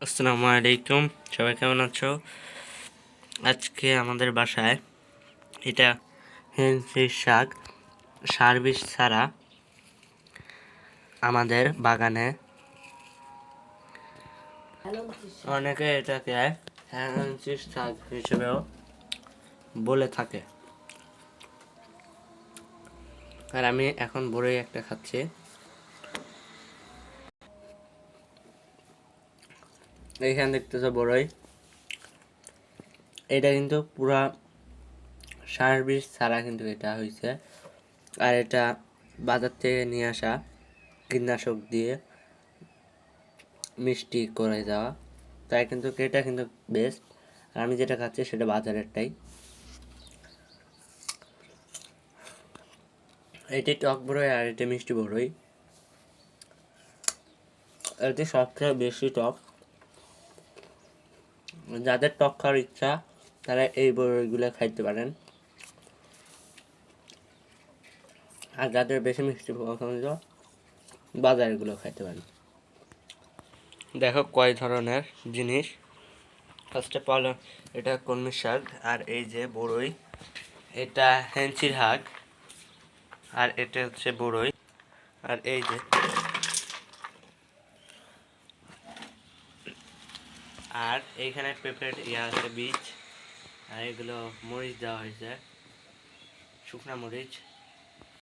আসসালামু আলাইকুম। সবাই কেমন আছো? আজকে আমাদের বাসায় এটা হেন্সির শাক সার বিষ ছাড়া আমাদের বাগানে অনেকে এটাকে হেন্সির শাক হিসেবেও বলে থাকে। আর আমি এখন বড়ই একটা খাচ্ছি। এইখানে দেখতেছো বড়ই। এটা কিন্তু পুরা সার ছাড়া কিন্তু এটা হয়েছে আর এটা বাজার থেকে নিয়ে আসা কীটনাশক দিয়ে মিষ্টি করে দেওয়া। তাই কিন্তু এটা কিন্তু বেস্ট আর আমি যেটা খাচ্ছি সেটা বাজারেরটাই। এটি টক বড়ই আর এটি মিষ্টি বড়ই। এটি সবথেকে বেশি টক। যাদের টক খাওয়ার ইচ্ছা, তারা এই বড়িগুলো খাইতে পারেন। আর যাদের বেশি মিষ্টি পছন্দ, বাজারগুলো খাইতে পারেন। দেখো কয় ধরনের জিনিস। ফার্স্টে অফ এটা কলমি শাক, আর এই যে বড়ই, এটা হেঞ্চির শাক আর এটা হচ্ছে বড়ই, আর এই যে আর এইখানে পেঁপের ইয়া আছে বীজ। আর এগুলো মরিচ দেওয়া হয়েছে। শুকনা মরিচ।